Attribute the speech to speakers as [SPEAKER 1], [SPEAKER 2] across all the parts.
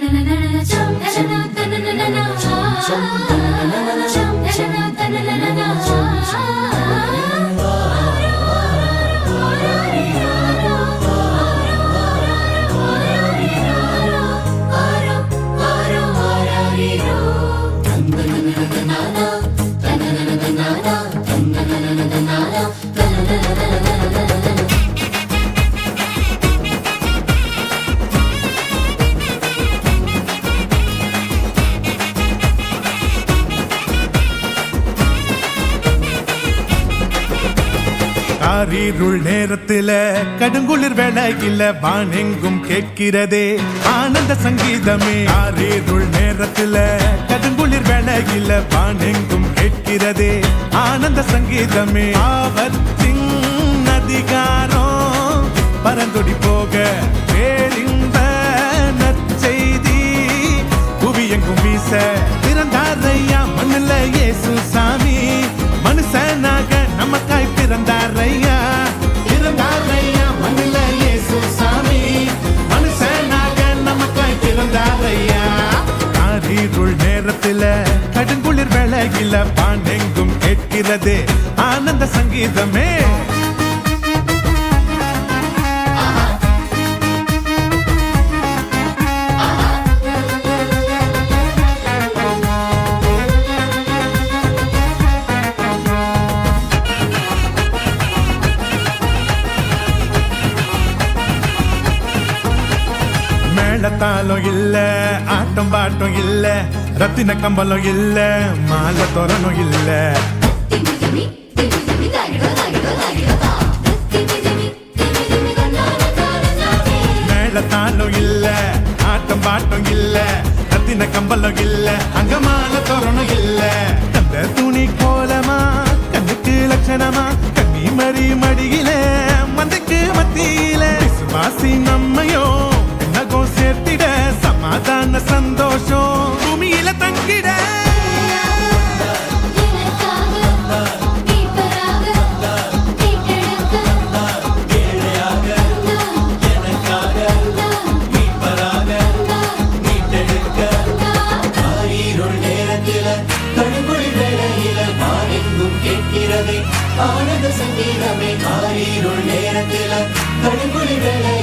[SPEAKER 1] na na na na
[SPEAKER 2] காரிருள் நேரத்தில கடுங்குளிர் வேளையில வானெங்கும் கேட்கிறதே ஆனந்த சங்கீதமே. காரிருள் நேரத்தில கடுங்குளிர் வேளையில வானெங்கும் கேட்கிறதே ஆனந்த சங்கீதமே. ஆபத்தின் அதிகாரம் பரந்தொடி போக நேரத்தில கடுங்குளிர் வேளையில பாண்டெங்கும் கேட்கிறது. ஆனந்த சங்கீதமே. மேளத்தாளம் இல்ல ஆட்டம் பாட்டம் இல்ல ரத்தின கம்பளம் இல்ல மாலை தோரணும் இல்ல. மேளத்தாளம் இல்ல ஆட்டம் பாட்டம் இல்ல ரத்தின கம்பளம் இல்ல அங்க மாலை தோரணும் இல்ல. அந்த துணி கோலமா கண்ணுக்கு லட்சணமா
[SPEAKER 1] கடுங்குழி வேளையில மாறெங்கும் கேட்கிறதே ஆனந்த சங்கீதமே ஆரீருள் நேரத்தில. கடுங்குழி வேளையில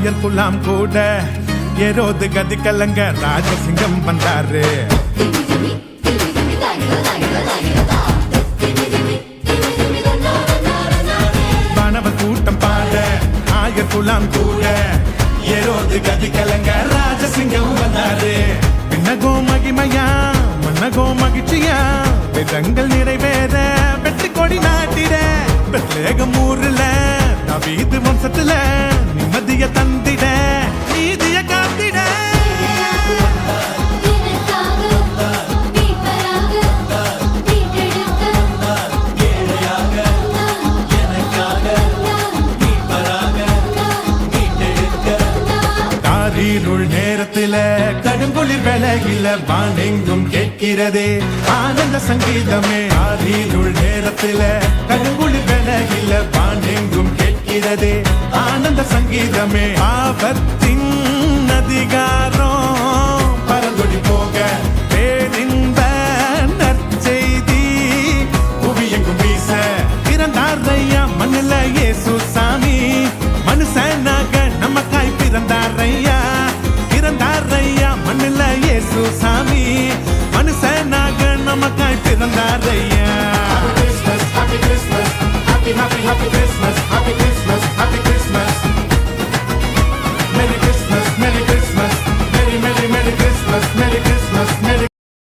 [SPEAKER 2] ஆயர் குலாம் கூட. ஏரோது கதி கலங்க ராஜசிங்கம் வந்தாரு. மாணவ கூட்டம் பாட ஆயர் குலாம் கூட. ஏரோது கதி கலங்க ராஜசிங்கம் வந்தாரு. பின்னகோ மகிமையா மன்னகோ மகிழ்ச்சியா. விதங்கள் நிறைவேற வெற்றி கொடி நாட்டிட. பெத்லேகம் ஊர்ல நவீது வம்சத்துல. நீதிய தந்திட நீதிய காத்திட. நேரத்தில கடுங்குளிர் வேலையில வானெங்கும் கேட்கிறதே. ஆனந்த சங்கீதமே ஆரீருள் நேரத்தில கடுங்குளிர் விலகில வானெங்கும் கேட்கிறதே. அந்த சங்கீதமே. ஆபத்தின் அதிகாரம். பரந்தொடி போக பேரிந்த நற்செய்தி. புவியெங்கும் வீச பிறந்தார் ஐயா மண்ணில் இயேசு சாமி. மனுஷனாக நமக்காய் பிறந்தார் ஐயா. பிறந்தார் ஐயா மண்ணில் இயேசு சாமி. மனுஷனாக நமக்காய் பிறந்தார் ஐயா. Happy Christmas, Happy Christmas, Happy Christmas, Happy Christmas.